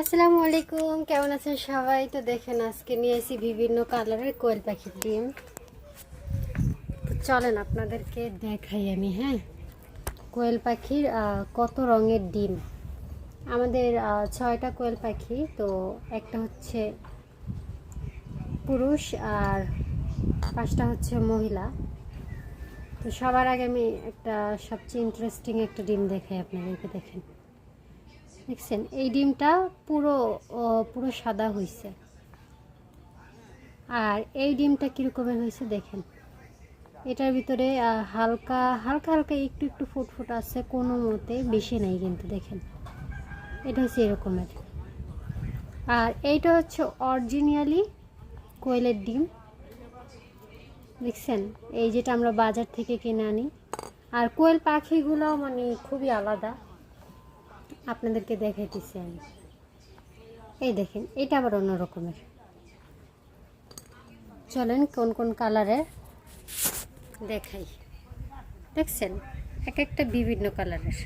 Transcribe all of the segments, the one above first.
আসসালামু আলাইকুম, কেমন আছেন সবাই? তো দেখেন, আজকে নিয়ে এসেছি বিভিন্ন কালারের কোয়েল পাখির ডিম। তো চলেন আপনাদেরকে দেখাই আমি হ্যাঁ? কোয়েল পাখির কত রঙের ডিম। আমাদের ছয়টা কোয়েল পাখি, তো একটা হচ্ছে পুরুষ আর পাঁচটা হচ্ছে মহিলা। তো সবার আগে আমি একটা সবচেয়ে ইন্টারেস্টিং একটা ডিম দেখাই আপনাদেরকে, দেখেন। দেখছেন, এই ডিমটা পুরো পুরো সাদা হয়েছে আর এই ডিমটা কীরকমের হয়েছে দেখেন। এটার ভিতরে হালকা হালকা হালকা একটু একটু ফুটফুট আছে, কোনো মতে বেশি নেই কিন্তু দেখেন। এটা হচ্ছে এরকমের। আর এইটা হচ্ছে অরিজিনালি কোয়েলের ডিম। দেখছেন, এই যেটা আমরা বাজার থেকে কিনে আনি। আর কোয়েল পাখিগুলো মানে খুবই আলাদা। আপনাদেরকে দেখাইতেছি আমি। এই দেখেন, এটা আবার অন্য রকমের। চলেন কোন কোন কালারের দেখাই। দেখছেন? এক একটা বিভিন্ন কালারের।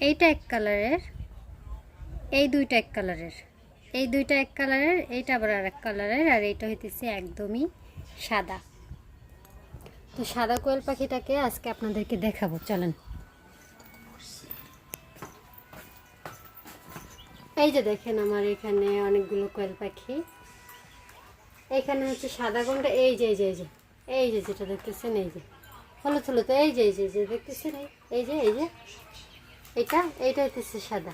এইটা এক কালারের, এই দুইটা এক কালারের। এই দুইটা এক কালারের, এইটা আবার আর এক কালারের, আর এইটা হইতেছে একদমই সাদা। তো সাদা কোয়েল পাখিটাকে আজকে আপনাদেরকে দেখাবো, চলেন। এই যে দেখেন আমার এখানে অনেকগুলো কোয়েল পাখি। এখানে হচ্ছে সাদা কোনটা এই যে এই যে এই যে এই যে যেটা দেখতেছেন, এই যে, হলুদ হলুদ, এই যে এই যে যে দেখতেছেন, এই যে এই যে, এটা, এইটা হচ্ছে সাদা।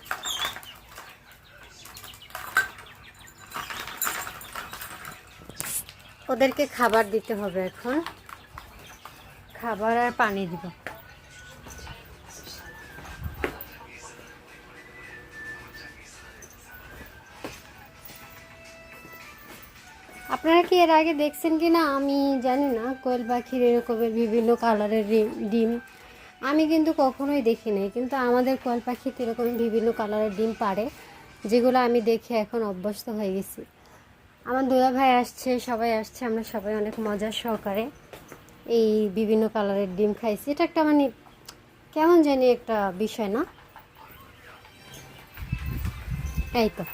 ওদেরকে খাবার দিতে হবে এখন। খাবার আর পানি দিব। আপনারা কি এর আগে দেখছেন কি না আমি জানি না। কোয়েল পাখির এরকমের বিভিন্ন কালারের ডিম আমি কিন্তু কখনোই দেখি নাই। কিন্তু আমাদের কোয়েল পাখিতে এরকম বিভিন্ন কালারের ডিম পারে যেগুলো আমি দেখে এখন অভ্যস্ত হয়ে গেছি। আমার দুলা ভাই আসছে, সবাই আসছে। আমরা সবাই অনেক মজার সহকারে। এই বিভিন্ন কালারের ডিম খাইছি। এটা একটা মানে কেমন জানি একটা বিষয় না? এই তো।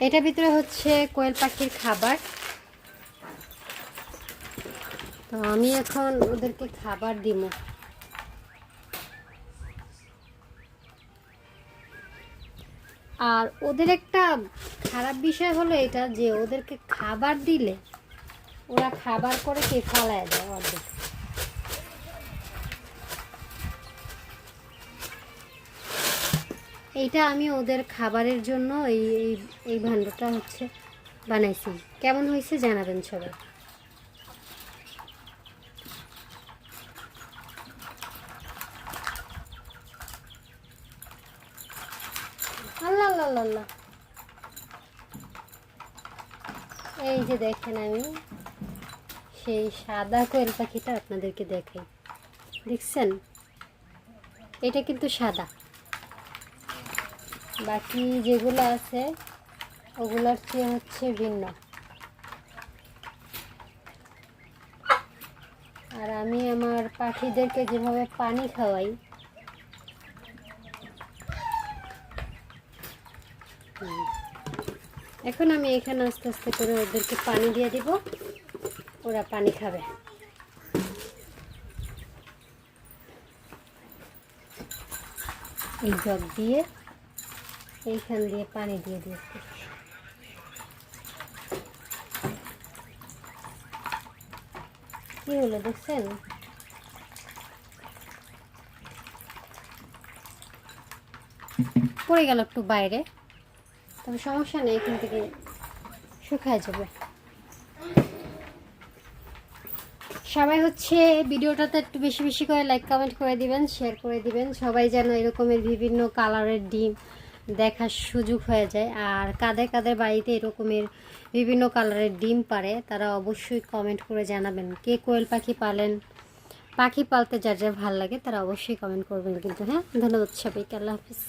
এটার ভিতরে হচ্ছে কোয়েল পাখির খাবার। তো আমি এখন ওদেরকে খাবার দিব। আর ওদের একটা খারাপ বিষয় হলো এটা যে ওদেরকে খাবার দিলে ওরা খাবার করে কে ফলায় দেয় অর্ধেক এইটা আমি ওদের খাবারের জন্য এই এই এই ভাণ্ডটা হচ্ছে বানাইছি। কেমন হয়েছে জানাবেন সবাই। আল্লাহ আল্লাহ। এই যে দেখেন আমি। সেই সাদা কোয়েল পাখিটা আপনাদেরকে দেখাই। দেখছেন? এটা কিন্তু সাদা। বাকি যেগুলো আছে, ওগুলোর চেয়ে হচ্ছে ভিন্ন। আর আমি আমার পাখিদেরকে যেভাবে পানি খাওয়াই। এখন আমি এখানে আস্তে আস্তে করে ওদেরকে পানি দিয়ে দিব। ওরা পানি খাবে। এই জগ দিয়ে এইখান দিয়ে পানি দিয়ে দিয়েছি কি হলো দেখছেন? পড়ে গেল একটু বাইরে, তবে সমস্যা নেই, এখান থেকে শুকায় যাবে। সবাই হচ্ছে ভিডিওটাতে একটু বেশি বেশি করে লাইক কমেন্ট করে দিবেন শেয়ার করে দিবেন। সবাই যেন এরকমের বিভিন্ন কালারের ডিম দেখার সুযোগ হয়ে যায়। আর কাদের কাদের বাড়িতে এরকমের বিভিন্ন কালারের ডিম পারে, তারা অবশ্যই কমেন্ট করে জানাবেন। কে কোয়েল পাখি পালেন, পাখি পালতে যার যার ভালো লাগে, তারা অবশ্যই কমেন্ট করবেন কিন্তু হ্যাঁ? ধন্যবাদ সবাইকে, আল্লাহ হাফিজ।